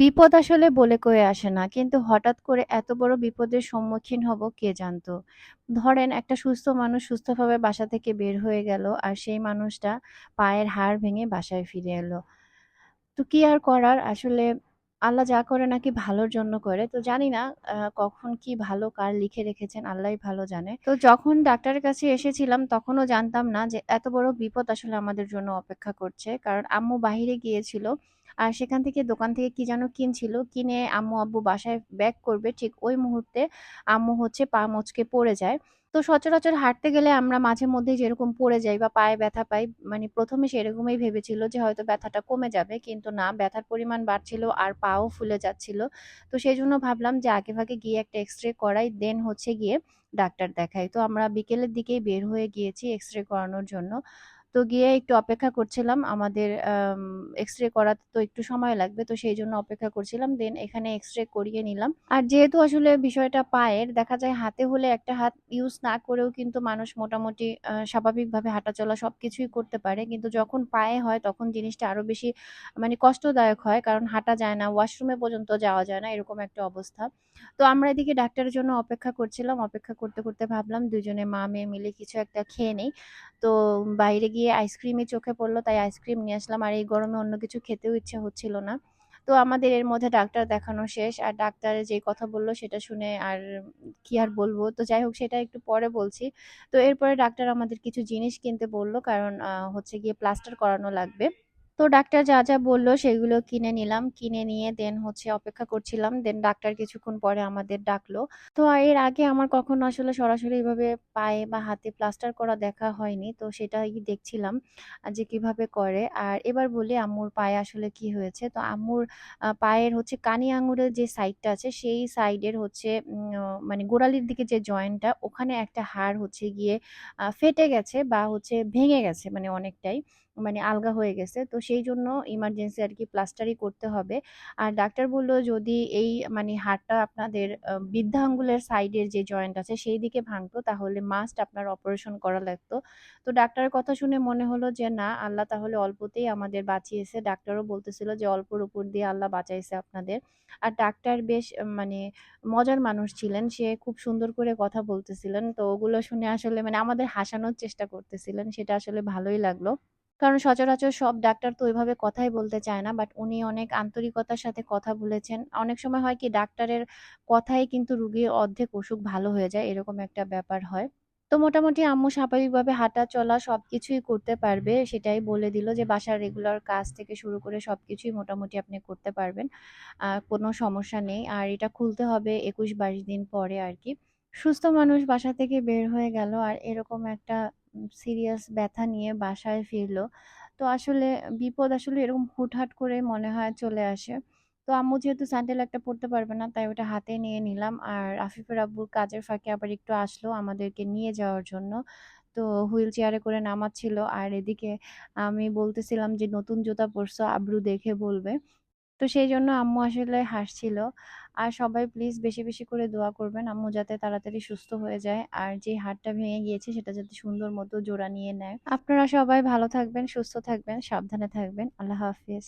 বিপদ আসলে বলে কয়ে আসে না। কিন্তু হঠাৎ করে এত বড় বিপদের সম্মুখীন হব কে জানতো? ধরেন একটা সুস্থ মানুষ সুস্থভাবে বাসা থেকে বের হয়ে গেল আর সেই মানুষটা পায়ের হাড় ভেঙে বাসায় ফিরে এলো। তো কি আর করার আসলে আল্লাহ যা করে নাকি ভালোর জন্য করে। তো জানি না কখন কি ভালো কার লিখে রেখেছেন, আল্লাহই ভালো জানে। তো যখন ডাক্তারের কাছে এসেছিলাম, তখনও জানতাম না যে এত বড় বিপদ আসলে আমাদের জন্য অপেক্ষা করছে। কারণ আম্মু বাহিরে গিয়েছিল। আর সেখান থেকে দোকান থেকে কি যেন কিনছিল। কিনে আম্মু আব্বু বাসায় ব্যাক করবে, ঠিক ওই মুহূর্তে আম্মু হচ্ছে পা মচকে পড়ে যায়। তো সচরাচর হাঁটতে গেলে আমরা মাঝে মধ্যে যেরকম পড়ে যাই বা পায়ে ব্যথা পাই, মানে প্রথমে সেরকমই ভেবেছিল যে হয়তো ব্যথাটা কমে যাবে। কিন্তু না ব্যথার পরিমাণ বাড়ছিল আর পাও ফুলে যাচ্ছিল। তো সেই জন্য ভাবলাম যে আগে ভাগে গিয়ে একটা এক্স-রে করাই দেন হচ্ছে গিয়ে ডাক্তার দেখাই। তো আমরা বিকেলের দিকেই বের হয়ে গিয়েছি এক্স-রে করানোর জন্য। তো গিয়ে একটু অপেক্ষা করছিলাম। আমাদের এক্স-রে করাতে তো একটু সময় লাগবে। তো সেই জন্য অপেক্ষা করছিলাম। দেন এখানে এক্স-রে করিয়ে নিলাম। আর যেহেতু আসলে বিষয়টা পায়ের, দেখা যায় হাতে হলে একটা হাত ইউজ না করেও কিন্তু মানুষ মোটামুটি স্বাভাবিকভাবে হাঁটাচলা সবকিছুই করতে পারে। কিন্তু যখন পায়ে হয় তখন জিনিসটা আরও বেশি মানে কষ্টদায়ক হয়। কারণ হাঁটা যায় না, ওয়াশরুমে পর্যন্ত যাওয়া যায় না, এরকম একটা অবস্থা। তো আমরা এদিকে ডাক্তারের জন্য অপেক্ষা করছিলাম। অপেক্ষা করতে, করতে ভাবলাম দুজনে মা-মেয়ে মিলে কিছু একটা খেয়ে নেই। তো বাইরে গিয়ে আইসক্রিমই চোখে পড়ল, তাই আইসক্রিম নিয়ে আসলাম। আর এই গরমে অন্য কিছু খেতেও ইচ্ছা হচ্ছিল না। তো আমাদের এর মধ্যে ডাক্তার দেখানো শেষ। আর ডাক্তার যে কথা বলল সেটা শুনে আর কি আর বলব তো যাই হোক, সেটা একটু পরে বলছি। তো এরপরে ডাক্তার আমাদের কিছু জিনিস কিনতে বলল, কারণ হচ্ছে গিয়ে প্লাস্টার করানো লাগবে। তো ডাক্তার যা, যা বলল সেগুলো কিনে নিলাম। কিনে নিয়ে দেন হচ্ছে অপেক্ষা করছিলাম। দেন ডাক্তার কিছুক্ষণ পরে আমাদের ডাকলো। তো এর আগে আমার কখনো আসলে সরাসরি এভাবে পায়ে বা হাতে প্লাস্টার করা দেখা হয়নি। তো সেটাই দেখছিলাম যে কীভাবে করে। আর এবার বলি আম্মুর পায়ে আসলে কি হয়েছে। তো আম্মুর পায়ের হচ্ছে কানি আঙ্গুরের যে সাইডটা আছে সেই সাইডের হচ্ছে মানে গোড়ালির দিকে যে জয়েন্টটা ওখানে একটা হাড় হচ্ছে গিয়ে ফেটে গেছে বা হচ্ছে ভেঙে গেছে মানে অনেকটাই। মানে আলগা হয়ে গেছে। তো সেই জন্য ইমার্জেন্সি আর কি প্লাস্টারই করতে হবে। আর ডাক্তার বলল যদি এই মানে হাড়টা আপনাদের বৃদ্ধাঙ্গুলের সাইডের যে জয়েন্ট আছে সেই দিকে ভাঙতো তাহলে মাস্ট আপনার অপারেশন করা লাগতো। তো ডাক্তারের কথা শুনে মনে হলো যে না, আল্লাহ তাহলে অল্পতেই আমাদের বাঁচিয়েছে। ডাক্তারও বলতেছিল যে অল্পর উপর দিয়ে আল্লাহ বাঁচাইছে আপনাদের। আর ডাক্তার বেশ মানে মজার মানুষ ছিলেন। সে খুব সুন্দর করে কথা বলতেছিলেন। তো ওগুলো শুনে আসলে মানে আমাদের হাসানোর চেষ্টা করতেছিলেন। সেটা আসলে ভালোই লাগল। কারণ সচরাচর সব ডাক্তার তো ওইভাবে কথাই বলতে চায় না। বাট উনি অনেক আন্তরিকতার সাথে কথা বলেছেন। অনেক সময় হয় কি, ডাক্তারের কথাই কিন্তু রোগীর অর্ধেক অসুখ ভালো হয়ে যায়। এরকম একটা ব্যাপার হয়। তো মোটামুটি আম্মু স্বাভাবিকভাবে হাঁটা চলা সব কিছুই করতে পারবে। সেটাই বলে দিল যে বাসার রেগুলার কাজ থেকে শুরু করে সব কিছুই মোটামুটি আপনি করতে পারবেন। কোনো সমস্যা নেই। আর এটা খুলতে হবে ২১-২২ দিন পরে আর কি সুস্থ মানুষ বাসা থেকে বের হয়ে গেল, আর এরকম একটা সিরিয়াস ব্যথা নিয়ে বাসায় ফিরলো তো আসলে বিপদ আসলে এরকম হুটহাট করে মনে হয় চলে আসে। তো আম্মু যেহেতু স্যান্ডেল একটা পড়তে পারবে না তাই ওটা হাতে নিয়ে নিলাম। আর আফিফের আব্বুর কাজের ফাঁকে আবার একটু আসলো আমাদেরকে নিয়ে যাওয়ার জন্য। তো হুইল চেয়ারে করে নামাচ্ছিল। আর এদিকে আমি বলতেছিলাম যে, "নতুন জুতা পরছো, আব্রু দেখে বলবে।" তো সেই জন্য আম্মু আসলে হাসছিল। আর সবাই প্লিজ বেশি, বেশি করে দোয়া করবেন আম্মু যাতে তাড়াতাড়ি সুস্থ হয়ে যায়। আর যে হাড়টা ভেঙে গিয়েছে সেটা যাতে সুন্দর মতো জোড়া নিয়ে নেয়। আপনারা সবাই ভালো থাকবেন, সুস্থ থাকবেন, সাবধানে থাকবেন। আল্লাহ হাফেজ।